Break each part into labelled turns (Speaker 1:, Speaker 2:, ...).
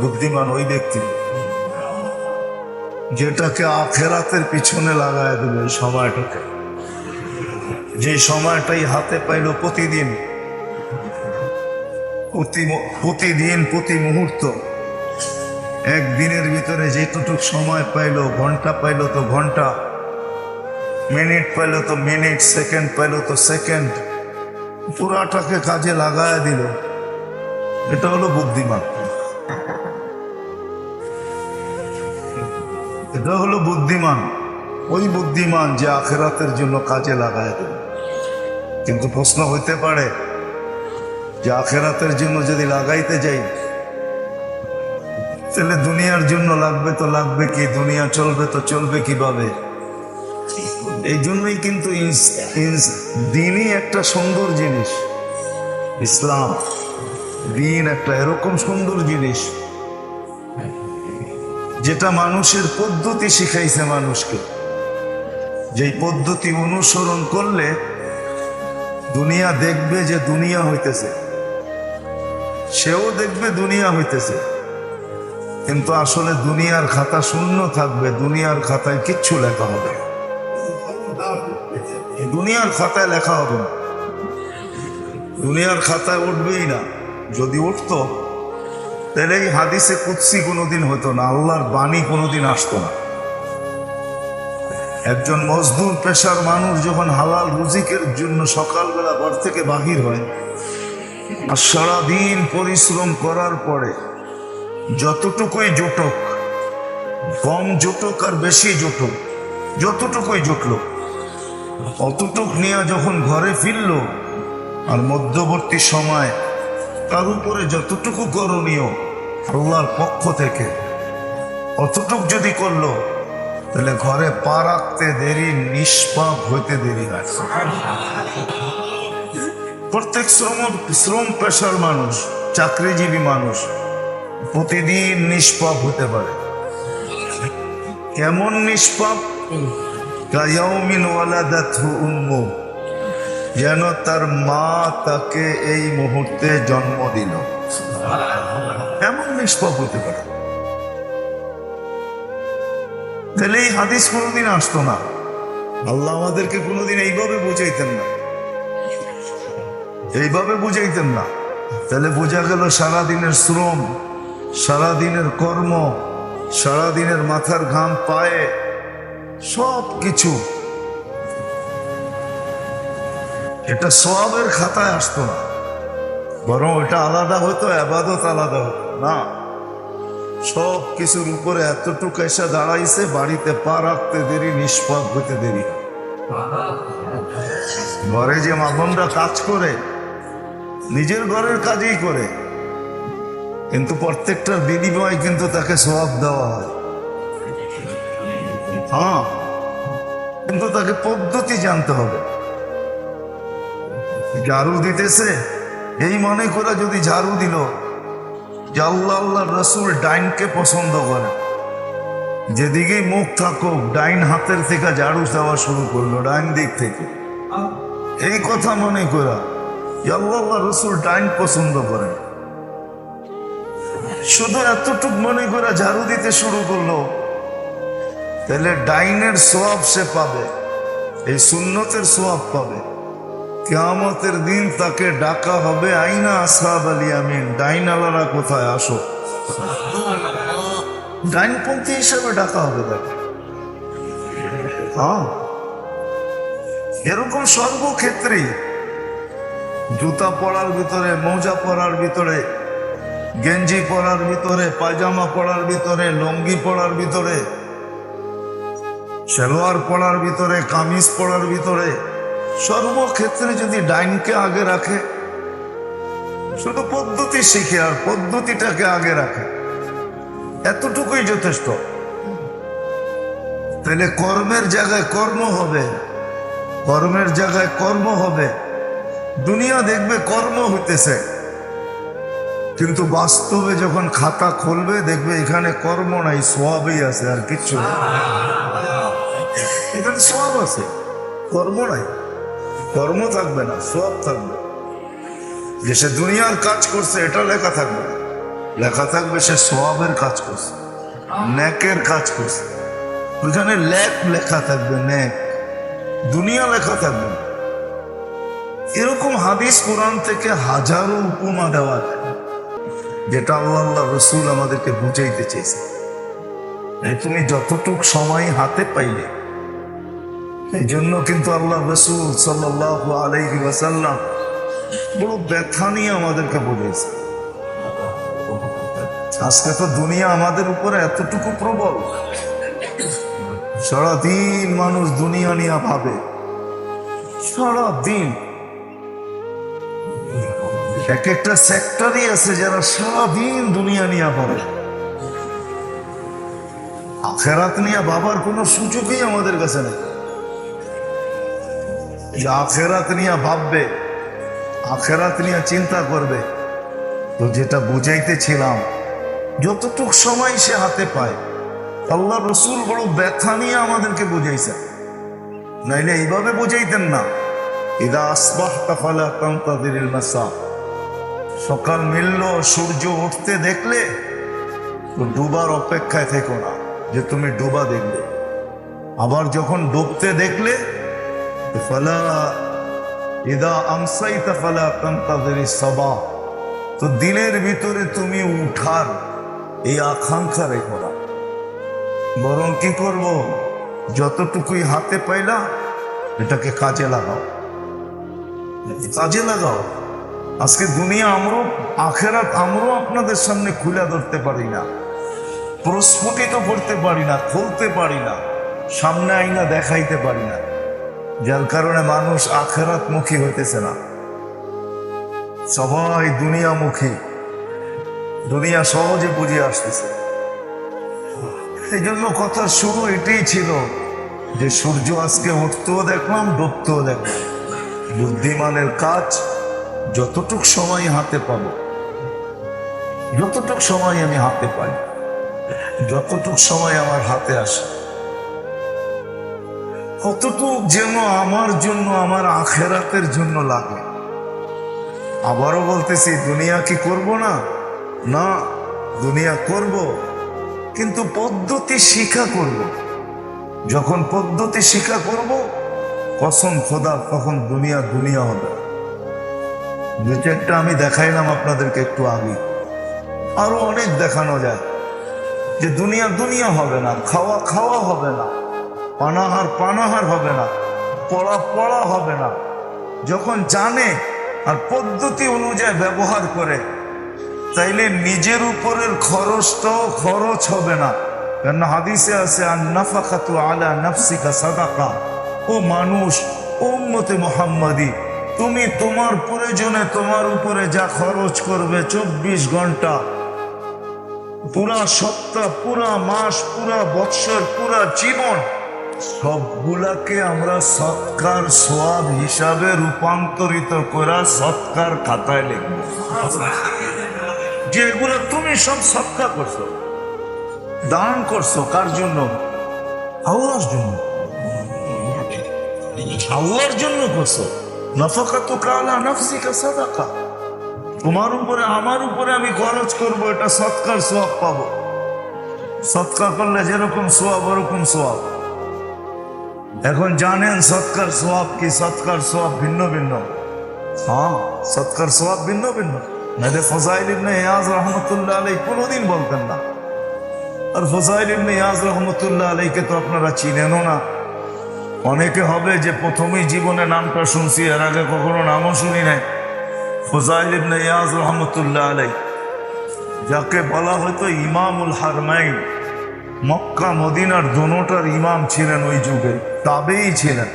Speaker 1: বুদ্ধিমান ওই ব্যক্তি যেটাকে আখেরাতের পিছনে লাগায় দেবে সময়টাকে। যে সময়টাই হাতে পাইল প্রতিদিন, প্রতি প্রতিদিন, প্রতি মুহূর্ত একদিনের ভিতরে যেটুকু সময় পাইলো, ঘণ্টা পাইলো তো ঘণ্টা, মিনিট পাইলো তো মিনিট, সেকেন্ড পাইলো তো সেকেন্ড, পুরাটাকে কাজে লাগায় দিল। এটা হলো বুদ্ধিমান। এটা হলো বুদ্ধিমান। ওই বুদ্ধিমান যে আখেরাতের জন্য কাজে লাগায় দেবে। কিন্তু প্রশ্ন হইতে পারে, যে আখেরাতের জন্য যদি লাগাইতে যাই, তাহলে দুনিয়ার জন্য লাগবে তো লাগবে কি, দুনিয়া চলবে তো চলবে কীভাবে? এই জন্যই কিন্তু দিনই একটা সুন্দর জিনিস, ইসলাম। দিন একটা এরকম সুন্দর জিনিস। যেটা মানুষের পদ্ধতি শিখাইছে মানুষকে। যেই পদ্ধতি অনুসরণ করলে দুনিয়া দেখবে যে দুনিয়া হইতেছে। সেও দেখবে দুনিয়া হইতেছে। কিন্তু আসলে দুনিয়ার খাতা শূন্য থাকবে, দুনিয়ার খাতায় কিচ্ছু লেখা হবে। দুনিয়ার খাতায় লেখা হবে না। দুনিয়ার খাতায় উঠবেই না। যদি উঠতো, তাহলে এই হাদিসে কুৎসি কোনোদিন হতো না, আল্লাহর বাণী কোনোদিন আসতো না। একজন মজদুর, পেশার মানুষ যখন হালাল রুজিকের জন্য সকালবেলা ঘর থেকে বাহির হয়, আর সারাদিন পরিশ্রম করার পরে যতটুকুই জোটক, কম জোটক আর বেশি জোটক, যতটুকুই জুটলো, অতটুক নিয়ে যখন ঘরে ফিরল, আর মধ্যবর্তী সময় তার উপরে যতটুকু করণীয় আল্লাহর পক্ষ থেকে অতটুক যদি করল, তাহলে ঘরে পা রাখতে দেরি, নিষ্পাপ হইতে দেরি হয় প্রত্যেক শ্রম শ্রম পেশার মানুষ, চাকরিজীবী মানুষ প্রতিদিন নিষ্পাপ হতে পারে। কেমন নিষ্পাপ? কায়াউমিন ওয়ালাদাতহু উম্মু যেন তার মা তাকে এই মুহূর্তে জন্ম দিল। এমন নিষ্পাপ হতে পারে। তাহলে এই হাদিস কোনোদিন আসতো না। আল্লাহ আমাদেরকে কোনোদিন এইভাবে বুঝাইতেন না। এইভাবে বুঝাইতেন না। তাহলে বোঝা গেল সারাদিনের শ্রম, সারাদিনের কর্ম, সারাদিনের মাথার ঘাম, পায়ে সব কিছু এটা সবের খাতায় আসতো না। বরং এটা আলাদা হতো, আবাদত আলাদা হতো। না, সব কিছুর উপরে এতটুকু এসে দাঁড়াইছে, বাড়িতে পা রাখতে দেরি, নিষ্পাপ হতে দেরি। ঘরে যে মাগনরা কাজ করে, নিজের ঘরের কাজই করে, কিন্তু প্রত্যেকটার বিনিময় কিন্তু তাকে সব দেওয়া হয়। হ্যাঁ কিন্তু তাকে পদ্ধতি জানতে হবে। ঝাড়ু দিতেছে? এই মনে করে যদি ঝাড়ু দিল, যে আল্লাহ আল্লাহ রসুল ডাইনকে পছন্দ করে। যেদিকেই মুখ থাকুক, ডাইন হাতের থেকে ঝাড়ু দেওয়া শুরু করল, ডাইন দিক থেকে। এই কথা মনে করা যে আল্লাহ আল্লাহ রসুল ডাইন পছন্দ করে। শুধু এতটুক মনে করে ঝাড়ু দিতে শুরু করল, তাহলে ডাইনের সোয়াব সে পাবে, এই সুন্নতের সোয়াব পাবে। কেয়ামতের দিন তাকে ডাকা হবে আইনা আসাব আলী আমিন। ডাইন আলারা কোথায়? আসো। ডাইনপন্থী হিসেবে ডাকা হবে তাকে। হ্যাঁ। এরকম সর্বক্ষেত্রেই জুতা পরার ভিতরে মোজা পরার ভিতরে গেঞ্জি পরার ভিতরে পায়জামা পরার ভিতরে লঙ্গি পরার ভিতরে সালোয়ার পরার ভিতরে কামিজ পরার ভিতরে সর্বক্ষেত্রে যদি ডাইনকে আগে রাখে, শুধু পদ্ধতি শিখে আর পদ্ধতিটাকে আগে রাখে। এতটুকুই যথেষ্ট। তাহলে কর্মের জায়গায় কর্ম হবে, কর্মের জায়গায় কর্ম হবে। দুনিয়া দেখবে কর্ম হইতেছে। কিন্তু বাস্তবে যখন খাতা খুলবে, দেখবে এখানে কর্ম নাই সোয়াবই আছে আর কিচ্ছু না এখানে সোয়াব আছে, কর্ম নাই। কর্ম থাকবে না সোয়াব থাকবে। যে সে দুনিয়ার কাজ করছে, এটা লেখা থাকবে লেখা থাকবে সে সোয়াবের কাজ করছে ন্যাকের কাজ করছে। ওইখানে ল্যাক লেখা থাকবে ন্যাক দুনিয়া লেখা থাকবে। এরকম হাদিস কোরআন থেকে হাজারো উপমা দেওয়া যেটা আল্লাহ আল্লাহ রসুল আমাদেরকে বুঝাইতে চেয়েছে তুমি যতটুক সময় হাতে পাইলে এই জন্য কিন্তু আল্লাহ রসুল সাল্লাহ আলাইহি ওয়াসাল্লাম বড় ব্যথা নিয়ে আমাদেরকে বলেছে। আজকে তো দুনিয়া আমাদের উপরে এতটুকু প্রবল। সারাদিন মানুষ দুনিয়া নিয়ে ভাবে। সারাদিন। এক একটা সেক্টরই আছে যারা সারাদিন দুনিয়া নিয়ে ভাবে। আখেরাত নিয়ে বাবার কোনো সুযোগই আমাদের কাছে নেই। যে আখেরাত নিয়ে ভাববে, আখেরাত নিয়ে চিন্তা করবে। তো যেটা বুঝাইতেছিলাম, যতটুক সময় সে হাতে পায়, আল্লাহ রসুল বড় ব্যথা নিয়ে আমাদেরকে বুঝাইছেন নাইলে এইভাবে বুঝাইতেন না। ইদা আসবাহ তাফালা মাসা। সকাল মিলল, সূর্য উঠতে দেখলে তো ডুবার অপেক্ষায় থেকো না, যে তুমি ডুবা দেখবে। আবার যখন ডুবতে দেখলে ফালা ইদা আমসাইতা ফালা সবা তো দিনের ভিতরে তুমি উঠার এই আকাঙ্ক্ষা রেখো না। বরং কি করব? যতটুকুই হাতে পাইলা, এটাকে কাজে লাগাও। কাজে লাগাও। আজকে দুনিয়া আমরাও, আখেরাত আমরাও আপনাদের সামনে খুলে ধরতে পারি না। প্রস্ফুটিত করতে পারি না, খুলতে পারি না। সামনে আইনা দেখাইতে পারি না। যার কারণে মানুষ আখেরাত মুখী হইতেছে না। সবাই দুনিয়ামুখী দুনিয়া সহজে বুঝে আসতেছে। এই জন্য কথা শুরু এটাই ছিল যে সূর্য আজকে উঠতেও দেখলাম, ডুবতেও দেখলাম। বুদ্ধিমানের কাজ যতটুক সময় হাতে পাব, যতটুক সময় আমি হাতে পাই, যতটুক সময় আমার হাতে আসে কতটুক যেন আমার জন্য, আমার আখেরাতের জন্য লাগে। আবারও বলতেছি, দুনিয়া কি করব না? না, দুনিয়া করব, কিন্তু পদ্ধতি শিখা করব। যখন পদ্ধতি শিক্ষা করব, কসম খোদা, তখন দুনিয়া দুনিয়া হবে। দু চারটা আমি দেখাইলাম আপনাদেরকে একটু আগে। আরও অনেক দেখানো যায় যে দুনিয়া দুনিয়া হবে না, খাওয়া খাওয়া হবে না। পানাহার পানাহার হবে না, পড়া পড়া হবে না। যখন জানে আর পদ্ধতি অনুযায়ী ব্যবহার করে, তাইলে নিজের উপরের খরচটাও খরচ হবে না। কেন হাদিসে আছে আর নাফাকাতু আলা নাফসিকা সাদাকা। ও মানুষ ও উম্মতে মোহাম্মদী, তুমি তোমার প্রয়োজনে তোমার উপরে যা খরচ করবে চব্বিশ ঘণ্টা, পুরা সপ্তাহ, পুরা মাস, পুরা বৎসর, পুরা জীবন সবগুলাকে আমরা সৎকার সোয়াব হিসাবে রূপান্তরিত করা সৎকার খাতায় লিখব। যেগুলো তুমি সব সৎকার করছ, দান করছ, কার জন্য? আল্লাহর জন্য। আল্লাহর জন্য করছ। নফাকা তো কালা নফসিকা সাদাকা। তোমার উপরে, আমার উপরে আমি খরচ করব, এটা সৎকার সোয়াব পাবো। সৎকার করলে যেরকম সোয়াব, ওরকম সোয়াব। এখন জানেন সৎকার সোয়াব কি? সৎকার সোয়াব ভিন্ন ভিন্ন। হ্যাঁ সৎকার সোয়াব ভিন্ন ভিন্ন। নাহলে ফজাইল ইবনে ইয়াজ রহমতুল্লাহ আলাই কোনোদিন বলতেন না। আর ফজাইল ইবনে ইয়াজ রহমতুল্লাহ আলাইকে তো আপনারা চিনেনও না। অনেকে হবে যে প্রথমেই জীবনে নামটা শুনছি, এর আগে কখনো নামও শুনি নাই। ফজাইল ইবনে ইয়াজ রহমতুল্লাহ আলাই যাকে বলা হতো ইমামুল হারমাইন। মক্কা মদিনার দোনোটার ইমাম ছিলেন ওই যুগে, তাবেই ছিলেন।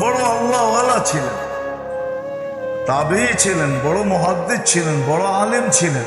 Speaker 1: বড় আল্লাহওয়ালা ছিলেন। তাবেই ছিলেন, বড় মহাদ্দিদ ছিলেন, বড় আলেম ছিলেন।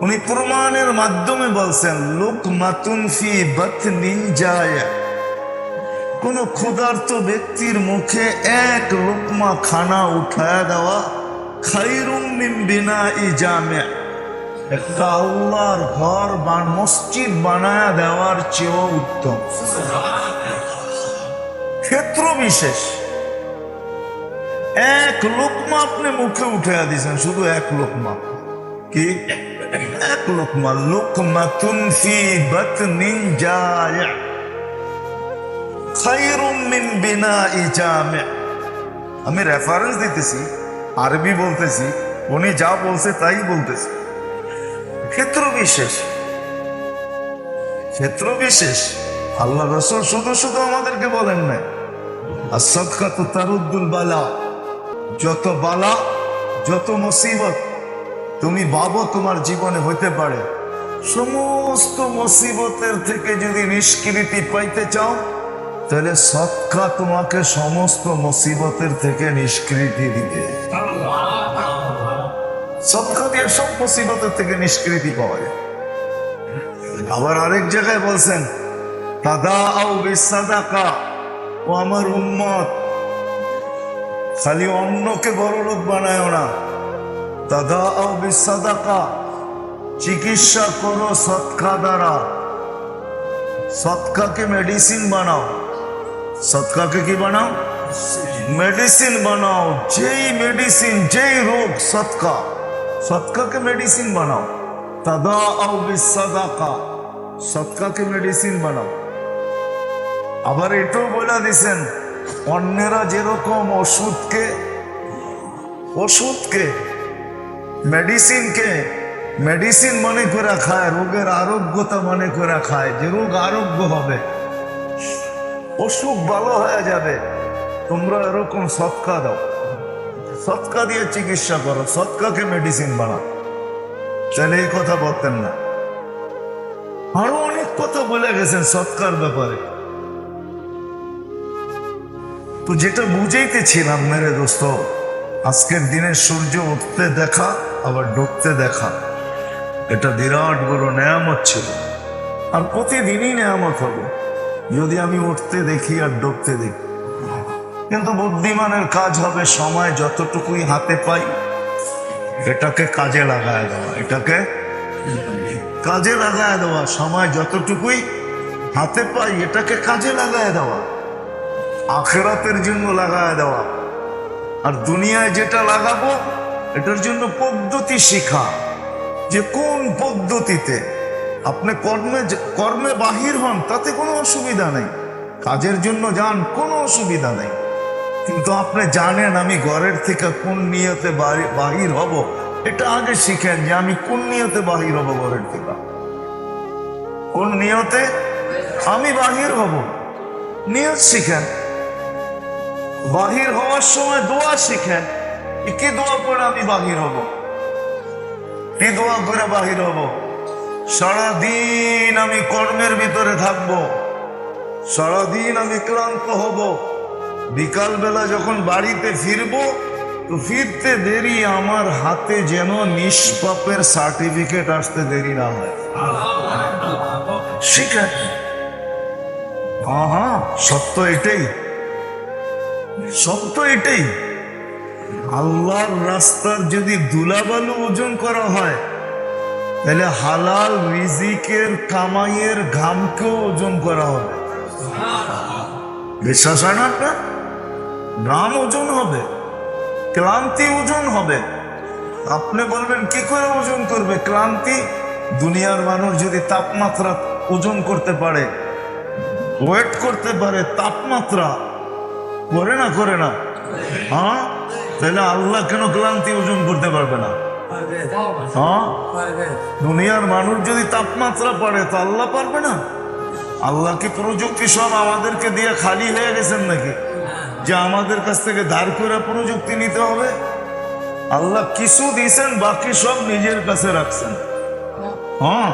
Speaker 1: উনি প্রমাণের মাধ্যমে বলছেন লোক মাতুন ফি বাতনিন যায় কোন ক্ষুধার্ত ব্যক্তির মুখে এক লোকমা খানা উঠায় দেওয়া খাইরুম বিনা ই জামে। একটা আল্লাহর ঘর বা মসজিদ বানায় দেওয়ার চেয়েও উত্তম। ক্ষেত্র বিশেষ। এক লোকমা আপনি মুখে উঠে দিয়েছেন শুধু এক লোকমা। কি? এক লোকমা লোকমা তুনফি বাতনিন জায়। খায়রুম মিন বিনাই জামি। আমি রেফারেন্স দিতেছি, আরবি বলতেছি, উনি যা বলছে তাই বলতেছি। ক্ষেত্র বিশেষ ক্ষেত্র বিশেষ আল্লাহ রসুল শুধু শুধু আমাদেরকে বলেন না আর সৎকা তো তারুদ্দুল বালা। যত বালা, যত মুসিবত তুমি ভাবো তোমার জীবনে হইতে পারে। সমস্ত মুসিবতের থেকে যদি নিষ্কৃতি পাইতে চাও, তাহলে সৎকা তোমাকে সমস্ত মুসিবতের থেকে নিষ্কৃতি দিবে। সৎকা দিয়ে সব মুসিবতের থেকে নিষ্কৃতি পাওয়া যায়। আবার আরেক জায়গায় বলছেন দাদা আও বিসাদাকা ও আমার উম্মত। খালি অন্যকে বড় লোক বানায় না। দাদা আও বিসাদাকা চিকিৎসা করো সৎকা দ্বারা। সৎকাকে মেডিসিন বানাও। সৎকাকে কি বানাও? মেডিসিন বানাও। যেই মেডিসিন যেই রোগ সৎকা। সৎকাকে মেডিসিন বানাও। তাদা আও বিসাদাকা। সৎকাকে মেডিসিন বানাও। আবার এটাও বলে দিছেন অন্যেরা যেরকম ওষুধকে ওষুধকে মেডিসিনকে মেডিসিন মনে করে খায়, রোগের আরোগ্যতা মনে করে খায়, যে রোগ আরোগ্য হবে, অসুখ ভালো হয়ে যাবে, তোমরা এরকম সৎকা দাও। সৎকা দিয়ে চিকিৎসা করো, সৎকাকে মেডিসিন বানাও। তাহলে এই কথা বলতেন না। আরও অনেক কথা বলে গেছেন সৎকার ব্যাপারে। তো যেটা বুঝাইতেছিলাম, মেরে দোস্ত, আজকের দিনে সূর্য উঠতে দেখা, আবার ডুবতে দেখা। এটা বিরাট বড় নেয়ামত ছিল। আর প্রতিদিনই নেয়ামত হবে। যদি আমি উঠতে দেখি আর ডুবতে দেখি। কিন্তু বুদ্ধিমানের কাজ হবে সময় যতটুকুই হাতে পাই। এটাকে কাজে লাগায় দেওয়া, এটাকে কাজে লাগায় দেওয়া, সময় যতটুকুই হাতে পাই, এটাকে কাজে লাগায় দেওয়া। আখেরাতের জন্য লাগায় দেওয়া। আর দুনিয়ায় যেটা লাগাবো, এটার জন্য পদ্ধতি শেখা। যে কোন পদ্ধতিতে আপনি কর্মে কর্মে বাহির হন, তাতে কোনো অসুবিধা নেই। কাজের জন্য যান, কোনো অসুবিধা নেই। কিন্তু আপনি জানেন আমি ঘরের থেকে কোন নিয়তে বাহির হব? এটা আগে শিখেন যে আমি কোন নিয়তে বাহির হব ঘরের থেকে। কোন নিয়তে আমি বাহির হব? নিয়ত শিখেন। বাহির হওয়ার সময় দোয়া শিখেন কি দোয়া করে আমি বাহির হব? কি দোয়া করে বাহির হব? সারাদিন আমি কর্মের ভিতরে থাকব। সারাদিন আমি ক্লান্ত হব। বিকালবেলা যখন বাড়িতে ফিরব তো ফিরতে দেরি আমার হাতে যেন নিষ্পাপের সার্টিফিকেট আসতে দেরি না হয়। শিখেন হ্যাঁ হ্যাঁ সত্য এটাই। সত্য এটাই। আল্লাহর রাস্তার যদি দুলাবালু ওজন করা হয় তাহলে হালাল রিজিকের কামাইয়ের ঘামকেও ওজন করা হবে। বিশ্বাস হয় না আপনার? গ্রাম ওজন হবে, ক্লান্তি ওজন হবে। আপনি বলবেন, কি করে ওজন করবে? ক্লান্তি, দুনিয়ার মানুষ যদি তাপমাত্রা ওজন করতে পারে, ওয়েট করতে পারে, তাপমাত্রা করে না করে না। হ্যাঁ? তাহলে আল্লাহ কেন ক্লান্তি ওজন করতে পারবে না? হ্যাঁ? দুনিয়ার মানুষ যদি তাপমাত্রা পারে, তো আল্লাহ পারবে না? আল্লাহ কি প্রযুক্তি সব আমাদেরকে দিয়ে খালি হয়ে গেছেন নাকি? যে আমাদের কাছ থেকে ধার করে প্রযুক্তি নিতে হবে। আল্লাহ কিছু দিয়েছেন, বাকি সব নিজের কাছে রাখছেন। হ্যাঁ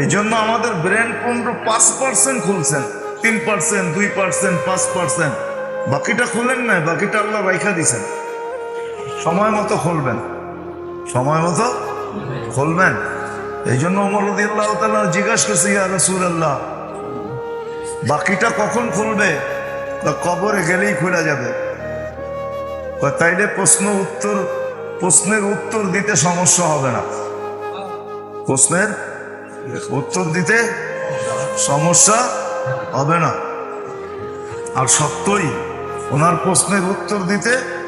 Speaker 1: এই জন্য আমাদের ব্রেন পনেরো পাঁচ পার্সেন্ট খুলছেন, তিন পার্সেন্ট, দুই পার্সেন্ট, পাঁচ পার্সেন্ট। বাকিটা খুলেন না বাকিটা আল্লাহ রাইখা দিছেন সময় মতো খুলবেন। সময় মতো খুলবেন। এই জন্য ওমর রদিয়াল্লাহ তাআলা জিজ্ঞাসা করছে, ইয়া রসুল আল্লাহ বাকিটা কখন খুলবে? তা কবরে গেলেই খোলা যাবে। তাইলে প্রশ্ন উত্তর, প্রশ্নের উত্তর দিতে সমস্যা হবে না। প্রশ্নের উত্তর দিতে সমস্যা হবে না। আর সত্যই ওনার প্রশ্নের উত্তর দিতে